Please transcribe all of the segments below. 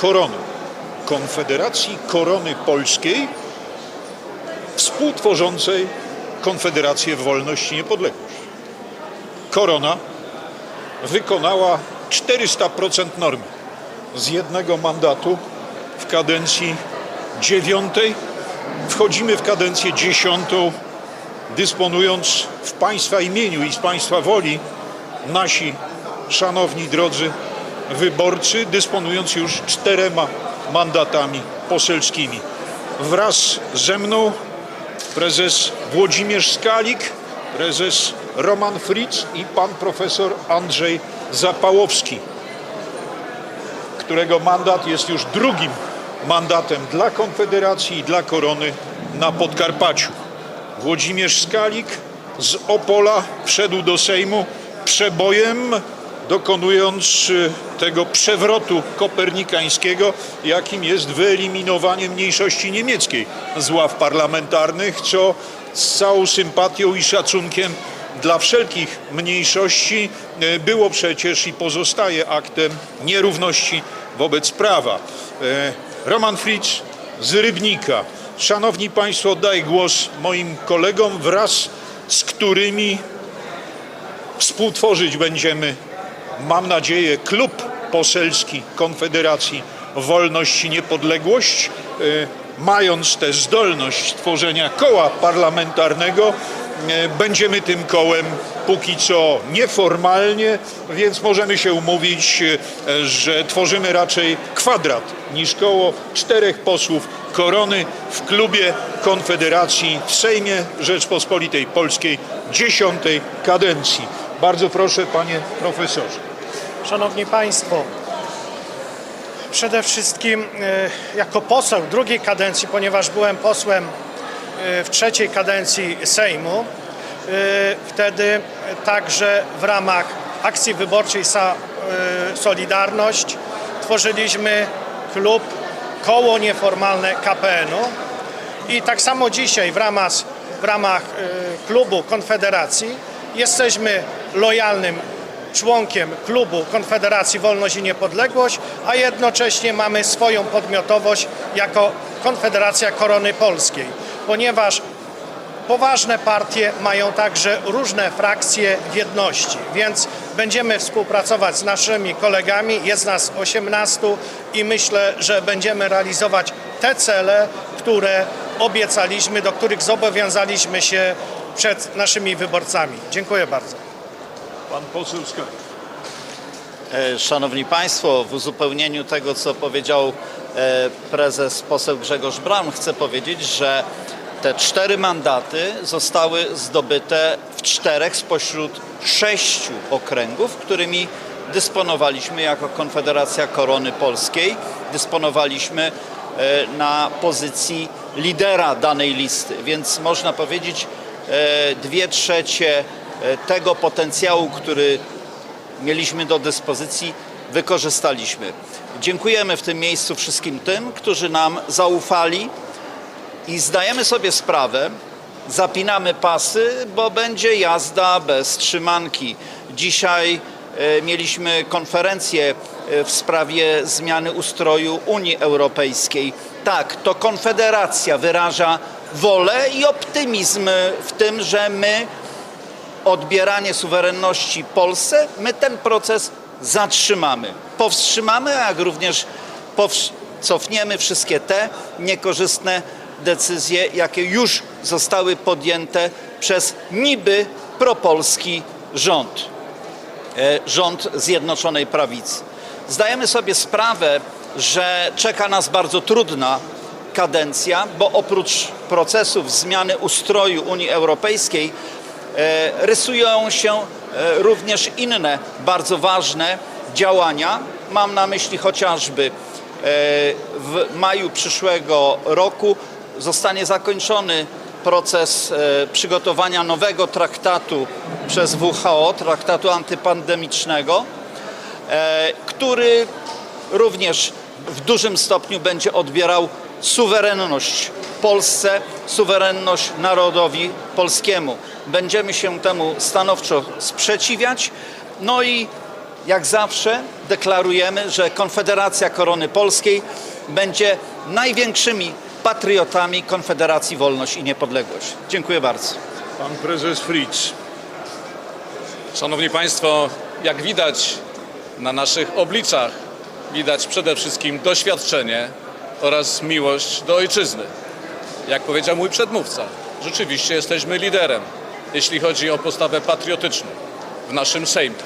Korony, Konfederacji Korony Polskiej, współtworzącej Konfederację Wolność i Niepodległość. Korona wykonała 400% normy z jednego mandatu w kadencji dziewiątej. Wchodzimy w kadencję dziesiątą, dysponując w Państwa imieniu i z Państwa woli nasi szanowni drodzy wyborcy, dysponując już czterema mandatami poselskimi. Wraz ze mną prezes Włodzimierz Skalik, prezes Roman Fritz i pan profesor Andrzej Zapałowski, którego mandat jest już drugim mandatem dla Konfederacji i dla Korony na Podkarpaciu. Włodzimierz Skalik z Opola wszedł do Sejmu przebojem, dokonując y, tego przewrotu kopernikańskiego, jakim jest wyeliminowanie mniejszości niemieckiej z ław parlamentarnych, co z całą sympatią i szacunkiem dla wszelkich mniejszości e, było przecież i pozostaje aktem nierówności wobec prawa. E, Roman Fritz z Rybnika. Szanowni Państwo, oddaję głos moim kolegom, wraz z którymi współtworzyć będziemy, mam nadzieję, klub poselski Konfederacji Wolność i Niepodległość, e, mając tę zdolność tworzenia koła parlamentarnego, e, będziemy tym kołem póki co nieformalnie, więc możemy się umówić, e, że tworzymy raczej kwadrat niż koło czterech posłów korony w klubie Konfederacji w Sejmie Rzeczpospolitej Polskiej dziesiątej kadencji. Bardzo proszę, panie profesorze. Szanowni Państwo, przede wszystkim e, jako poseł drugiej kadencji, ponieważ byłem posłem e, w trzeciej kadencji Sejmu, e, wtedy także w ramach akcji wyborczej Solidarność tworzyliśmy klub Koło Nieformalne KPN-u i tak samo dzisiaj w ramach, w ramach klubu Konfederacji jesteśmy lojalnym członkiem klubu Konfederacji Wolność i Niepodległość, a jednocześnie mamy swoją podmiotowość jako Konfederacja Korony Polskiej, ponieważ poważne partie mają także różne frakcje w jedności, więc będziemy współpracować z naszymi kolegami, jest nas 18 i myślę, że będziemy realizować te cele, które obiecaliśmy, do których zobowiązaliśmy się przed naszymi wyborcami. Dziękuję bardzo. Pan poseł Skalik. E, Szanowni Państwo, w uzupełnieniu tego, co powiedział e, prezes poseł Grzegorz Braun, chcę powiedzieć, że te cztery mandaty zostały zdobyte w czterech spośród sześciu okręgów, którymi dysponowaliśmy jako Konfederacja Korony Polskiej. Dysponowaliśmy na pozycji lidera danej listy, więc można powiedzieć e, dwie trzecie e, tego potencjału, który mieliśmy do dyspozycji, wykorzystaliśmy. Dziękujemy w tym miejscu wszystkim tym, którzy nam zaufali i zdajemy sobie sprawę, zapinamy pasy, bo będzie jazda bez trzymanki. Dzisiaj e, mieliśmy konferencję e, w sprawie zmiany ustroju Unii Europejskiej. Tak, to Konfederacja wyraża wolę i optymizm w tym, że my odbieranie suwerenności Polsce, my ten proces zatrzymamy. Powstrzymamy, jak również cofniemy wszystkie te niekorzystne decyzje, jakie już zostały podjęte przez niby propolski rząd, e, rząd Zjednoczonej Prawicy. Zdajemy sobie sprawę, że czeka nas bardzo trudna kadencja, bo oprócz procesów zmiany ustroju Unii Europejskiej e, rysują się e, również inne bardzo ważne działania. Mam na myśli chociażby e, w maju przyszłego roku zostanie zakończony proces przygotowania nowego traktatu przez WHO, traktatu antypandemicznego, który również w dużym stopniu będzie odbierał suwerenność Polsce, suwerenność narodowi polskiemu. Będziemy się temu stanowczo sprzeciwiać, no i jak zawsze deklarujemy, że Konfederacja Korony Polskiej będzie największymi patriotami Konfederacji Wolność i Niepodległość. Dziękuję bardzo. Pan prezes Fritz. Szanowni Państwo, jak widać na naszych obliczach, widać przede wszystkim doświadczenie oraz miłość do ojczyzny. Jak powiedział mój przedmówca, rzeczywiście jesteśmy liderem, jeśli chodzi o postawę patriotyczną w naszym Sejmie.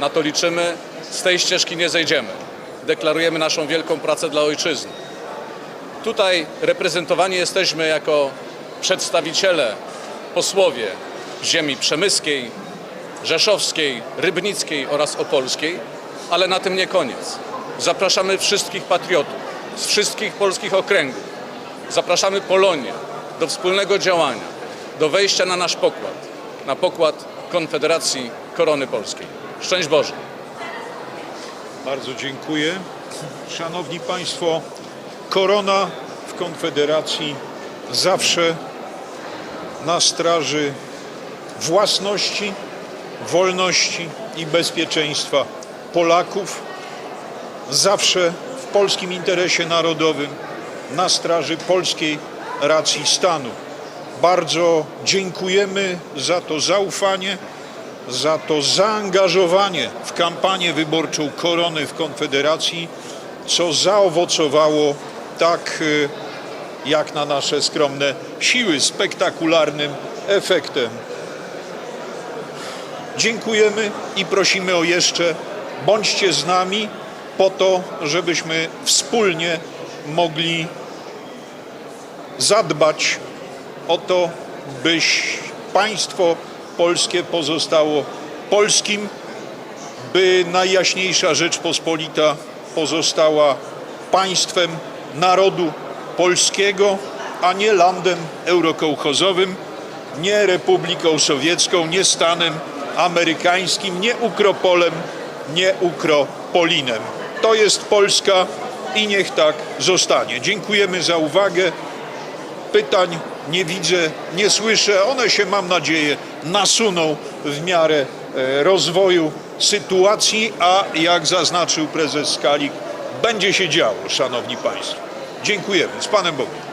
Na to liczymy, z tej ścieżki nie zejdziemy. Deklarujemy naszą wielką pracę dla ojczyzny. Tutaj reprezentowani jesteśmy jako przedstawiciele, posłowie ziemi przemyskiej, rzeszowskiej, rybnickiej oraz opolskiej, ale na tym nie koniec. Zapraszamy wszystkich patriotów z wszystkich polskich okręgów. Zapraszamy Polonię do wspólnego działania, do wejścia na nasz pokład, na pokład Konfederacji Korony Polskiej. Szczęść Boże! Bardzo dziękuję. Szanowni Państwo, korona w Konfederacji zawsze na straży własności, wolności i bezpieczeństwa Polaków, zawsze w polskim interesie narodowym, na straży polskiej racji stanu. Bardzo dziękujemy za to zaufanie za to zaangażowanie w kampanię wyborczą Korony w Konfederacji, co zaowocowało tak y, jak na nasze skromne siły spektakularnym efektem. Dziękujemy i prosimy o jeszcze bądźcie z nami po to, żebyśmy wspólnie mogli zadbać o to, byś państwo polskie pozostało polskim, by Najjaśniejsza Rzeczpospolita pozostała państwem narodu polskiego, a nie landem eurokołchozowym, nie Republiką Sowiecką, nie Stanem amerykańskim, nie Ukropolem, nie Ukropolinem. To jest Polska i niech tak zostanie. Dziękujemy za uwagę pytań nie widzę, nie słyszę. One się, mam nadzieję, nasuną w miarę e, rozwoju sytuacji, a jak zaznaczył prezes Skalik, będzie się działo, szanowni państwo. Dziękujemy. Z Panem Bogiem.